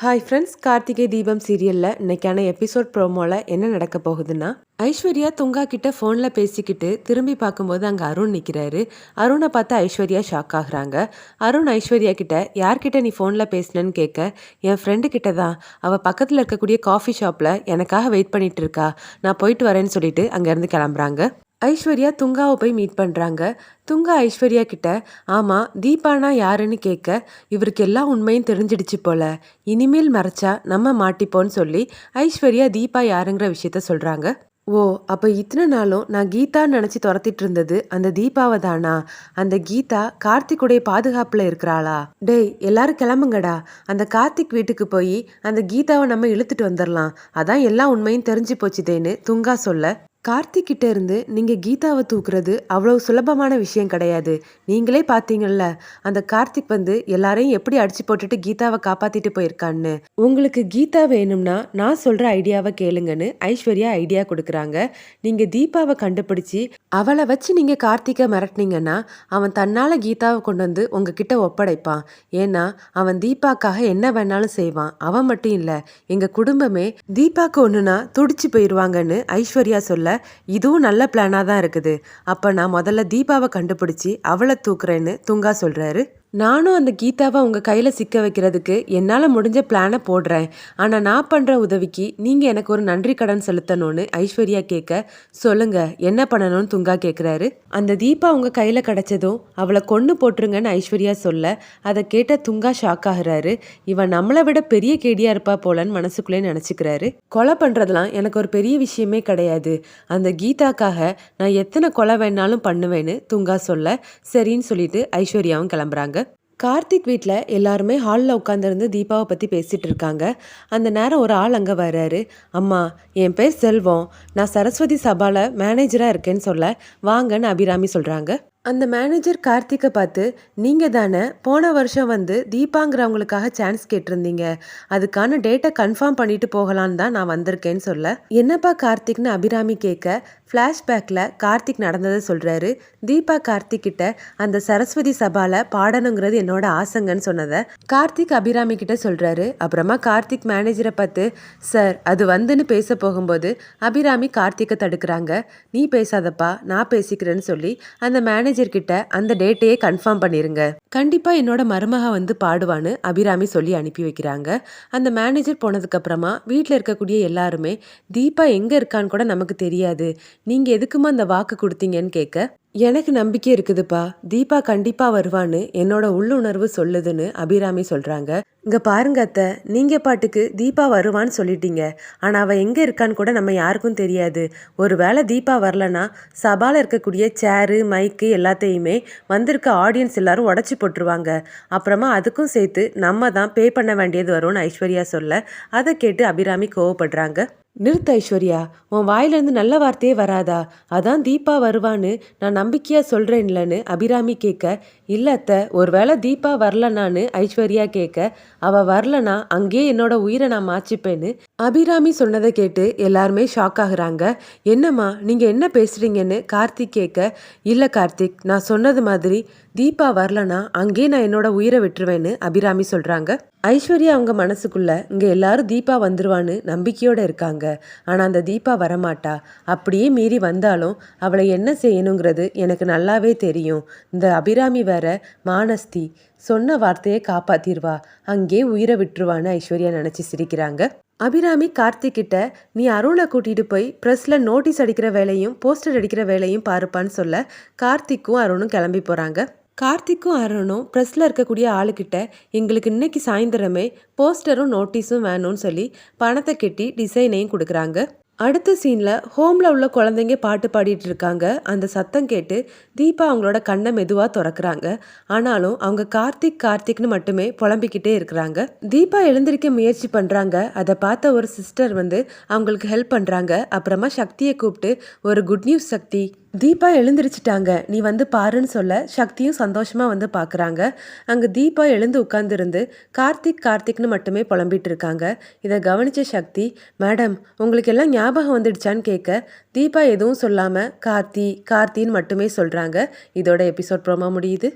Hi friends Karthigai Deepam சீரியலில் இன்னைக்கான episode ப்ரோமோவில் என்ன நடக்க போகுதுன்னா ஐஸ்வர்யா துங்கா கிட்ட ஃபோனில் பேசிக்கிட்டு திரும்பி பார்க்கும்போது அங்கே அருண் நிற்கிறாரு அருணை பார்த்து ஐஸ்வர்யா ஷாக் ஆகுறாங்க. அருண் ஐஸ்வர்யா கிட்ட யார்கிட்ட நீ ஃபோனில் பேசினேன்னு கேட்க? என் ஃப்ரெண்டு கிட்ட தான். அவள் பக்கத்தில் இருக்கக்கூடிய காஃபி ஷாப்பில் எனக்காக வெயிட் பண்ணிட்டு இருக்கா. நான் போயிட்டு வரேன்னு சொல்லிட்டு அங்கேருந்து கிளம்புறாங்க. ஐஸ்வர்யா துங்காவை போய் மீட் பண்ணுறாங்க துங்கா ஐஸ்வர்யா கிட்ட ஆமாம் தீபானா யாருன்னு கேட்க இவருக்கு எல்லா உண்மையும் தெரிஞ்சிடுச்சு போல. இனிமேல் மறைச்சா நம்ம மாட்டிப்போன்னு சொல்லி ஐஸ்வர்யா தீபா யாருங்கிற விஷயத்த சொல்கிறாங்க ஓ அப்போ இத்தனை நாளும் நான் கீதான்னு நினச்சி துரத்திட்டு இருந்தது அந்த தீபாவை தானா? அந்த கீதா கார்த்திக்குடைய பாதுகாப்பில் இருக்கிறாளா? டேய் எல்லாரும் கிளம்புங்கடா. அந்த கார்த்திக் வீட்டுக்கு போய் அந்த கீதாவை நம்ம இழுத்துட்டு வந்துடலாம் அதான் எல்லா உண்மையும் தெரிஞ்சு போச்சுதேன்னு துங்கா சொல்ல. கார்த்திக்கிட்ட இருந்து நீங்கள் கீதாவை தூக்குறது அவ்வளோ சுலபமான விஷயம் கிடையாது. நீங்களே பார்த்தீங்கல்ல அந்த கார்த்திக் வந்து எல்லாரையும் எப்படி அடிச்சு போட்டுட்டு கீதாவை காப்பாத்திட்டு போயிருக்கான்னு. உங்களுக்கு கீதா வேணும்னா நான் சொல்ற ஐடியாவை கேளுங்கன்னு ஐஸ்வர்யா ஐடியா கொடுக்குறாங்க. நீங்க தீபாவை கண்டுபிடிச்சி அவளை வச்சு நீங்க கார்த்திகை மிரட்டினீங்கன்னா அவன் தன்னால கீதாவை கொண்டு வந்து உங்ககிட்ட ஒப்படைப்பான். ஏன்னா அவன் தீபாக்காக என்ன வேணாலும் செய்வான். அவன் மட்டும் இல்லை எங்க குடும்பமே தீபாக்கு ஒண்ணுனா துடிச்சு போயிருவாங்கன்னு ஐஸ்வர்யா சொல்ல இதுவும் நல்ல பிளானாக தான் இருக்குது. அப்போ நான் முதல்ல தீபாவை கண்டுபிடிச்சி அவளை தூக்குறேன்னு துங்கா சொல்கிறாரு நானும் அந்த கீதாவை உங்கள் கையில் சிக்க வைக்கிறதுக்கு என்னால் முடிஞ்ச பிளானை போடுறேன். ஆனால் நான் பண்ணுற உதவிக்கு நீங்கள் எனக்கு ஒரு நன்றி கடன் செலுத்தணும்னு ஐஸ்வர்யா கேட்க சொல்லுங்கள் என்ன பண்ணணும்னு துங்கா கேட்குறாரு அந்த தீபா உங்கள் கையில் கிடச்சதும் அவளை கொன்று போட்டுருங்கன்னு ஐஸ்வர்யா சொல்ல அதை கேட்ட துங்கா ஷாக் ஆகுறாரு. இவன் நம்மளை விட பெரிய கேடியாக இருப்பா போலன்னு மனசுக்குள்ளே நினச்சிக்கிறாரு. கொலை பண்ணுறதுலாம் எனக்கு ஒரு பெரிய விஷயமே கிடையாது. அந்த கீதாக்காக நான் எத்தனை கொலை வேணாலும் பண்ணுவேன்னு துங்கா சொல்ல சரின்னு சொல்லிட்டு ஐஸ்வர்யாவும் கிளம்புறாங்க. கார்த்திக் வீட்டில் எல்லாருமே ஹாலில் உட்காந்துருந்து தீபாவை பற்றி பேசிகிட்டு இருக்காங்க. அந்த நேரம் ஒரு ஆள் அங்கே வர்றாரு. அம்மா என் பேர் செல்வம். நான் சரஸ்வதி சபாவில் மேனேஜராக இருக்கேன்னு சொல்ல வாங்கன்னு அபிராமி சொல்கிறாங்க அந்த மேனேஜர் கார்த்திகை பார்த்து நீங்கள் தானே போன வருஷம் வந்து தீபாங்கிறவங்களுக்காக சான்ஸ் கேட்டிருந்தீங்க. அதுக்கான டேட்டை கன்ஃபார்ம் பண்ணிட்டு போகலான்னு தான் நான் வந்திருக்கேன்னு சொல்ல. என்னப்பா கார்த்திக்னு அபிராமி கேட்க ஃப்ளாஷ்பேக்கில் கார்த்திக் நடந்ததை சொல்கிறாரு தீபா கார்த்திக் கிட்ட அந்த சரஸ்வதி சபாவில் பாடணுங்கிறது என்னோட ஆசைங்கன்னு சொன்னதை கார்த்திக் அபிராமி கிட்ட சொல்கிறாரு அப்புறமா கார்த்திக் மேனேஜரை பார்த்து சார் அது வந்துன்னு பேச போகும்போது அபிராமி கார்த்திக்கை தடுக்கிறாங்க. நீ பேசாதப்பா நான் பேசிக்கிறேன்னு சொல்லி அந்த மேனேஜர் மேனேஜர் கிட்ட அந்த டேட்டையே கன்ஃபார்ம் பண்ணிருங்க. கண்டிப்பா என்னோட மருமக வந்து பாடுவான்னு அபிராமி சொல்லி அனுப்பி வைக்கிறாங்க. அந்த மேனேஜர் போனதுக்கு அப்புறமா வீட்டில் இருக்கக்கூடிய எல்லாருமே தீபா எங்க இருக்கான்னு கூட நமக்கு தெரியாது. நீங்க எதுக்குமா அந்த வாக்கு கொடுத்தீங்கன்னு கேட்க எனக்கு நம்பிக்கை இருக்குதுப்பா. தீபா கண்டிப்பா வருவான்னு என்னோட உள்ளுணர்வு சொல்லுதுன்னு அபிராமி சொல்றாங்க. இங்க பாருங்க அத்தை நீங்க பாட்டுக்கு தீபா வருவான்னு சொல்லிட்டீங்க. ஆனா அவ எங்க இருக்கான்னு கூட நம்ம யாருக்கும் தெரியாது. ஒருவேளை தீபா வரலனா சபால இருக்கக்கூடிய சேரு மைக்கு எல்லாத்தையுமே வந்திருக்க ஆடியன்ஸ் எல்லாரும் உடச்சி போட்டுருவாங்க. அப்புறமா அதுக்கும் சேர்த்து நம்ம தான் பே பண்ண வேண்டியது வரும்னு ஐஸ்வர்யா சொல்ல அதை கேட்டு அபிராமி கோவப்படுறாங்க. நிறுத்த ஐஸ்வர்யா உன் வாயிலிருந்து நல்ல வார்த்தையே வராதா? அதான் தீபா வருவான்னு நான் நம்பிக்கையாக சொல்கிறேன்லன்னு அபிராமி கேட்க இல்லத்த ஒரு ஒருவேளை தீபா வரலனான்னு ஐஸ்வர்யா கேட்க அவள் வரலனா அங்கேயே என்னோட உயிரை நான் மாச்சிப்பேன்னு அபிராமி சொன்னதை கேட்டு எல்லாருமே ஷாக் ஆகுறாங்க. என்னம்மா நீங்கள் என்ன பேசுகிறீங்கன்னு கார்த்திக் கேட்க இல்லை கார்த்திக் நான் சொன்னது மாதிரி தீபா வரலனா அங்கேயே நான் என்னோட உயிரை விட்டுருவேன்னு அபிராமி சொல்கிறாங்க ஐஸ்வர்யா அவங்க மனசுக்குள்ளே இங்கே எல்லாரும் தீபா வந்துருவான்னு நம்பிக்கையோடு இருக்காங்க. ஆனால் அந்த தீபா வரமாட்டா. அப்படியே மீறி வந்தாலும் அவளை என்ன செய்யணுங்கிறது எனக்கு நல்லாவே தெரியும். இந்த அபிராமி வேற மானஸ்தி. சொன்ன வார்த்தையை காப்பாத்திடுவா அங்கே உயிரை விட்டுருவான்னு ஐஸ்வர்யா நினச்சி சிரிக்கிறாங்க. அபிராமி கார்த்திக்கிட்ட நீ அருணை கூட்டிட்டு போய் ப்ரெஸ்ல நோட்டீஸ் அடிக்கிற வேலையும் போஸ்டர் அடிக்கிற வேலையும் பாருப்பான்னு சொல்ல கார்த்திக்கும் அருணும் கிளம்பி போகிறாங்க கார்த்திக்கும் அருணும் ப்ரெஸ்ஸில் இருக்கக்கூடிய ஆளுக்கிட்ட எங்களுக்கு இன்னைக்கு சாயந்தரமே போஸ்டரும் நோட்டீஸும் வேணும்னு சொல்லி பணத்தை கட்டி டிசைனையும் கொடுக்குறாங்க. அடுத்த சீனில் ஹோமில் உள்ள குழந்தைங்க பாட்டு பாடிட்டு இருக்காங்க. அந்த சத்தம் கேட்டு தீபா அவங்களோட கண்ணை மெதுவாக திறக்கிறாங்க. ஆனாலும் அவங்க கார்த்திக் கார்த்திக்னு மட்டுமே புலம்பிக்கிட்டே இருக்கிறாங்க. தீபா எழுந்திருக்க முயற்சி பண்ணுறாங்க அதை பார்த்த ஒரு சிஸ்டர் வந்து அவங்களுக்கு ஹெல்ப் பண்ணுறாங்க அப்புறமா சக்தியை கூப்பிட்டு ஒரு குட் நியூஸ் சக்தி தீபா எழுந்திருச்சிட்டாங்க. நீ வந்து பாருன்னு சொல்ல சக்தியும் சந்தோஷமாக வந்து பார்க்குறாங்க அங்கே தீபா எழுந்து உட்காந்துருந்து கார்த்திக் கார்த்திக்னு மட்டுமே புலம்பிட்டு இருக்காங்க. இதை கவனித்த சக்தி மேடம் உங்களுக்கு எல்லாம் ஞாபகம் வந்துடுச்சான்னு கேட்க தீபா எதுவும் சொல்லாமல் கார்த்தி கார்த்தின்னு மட்டுமே சொல்கிறாங்க இதோட எபிசோட் ப்ரோமோ முடியுது?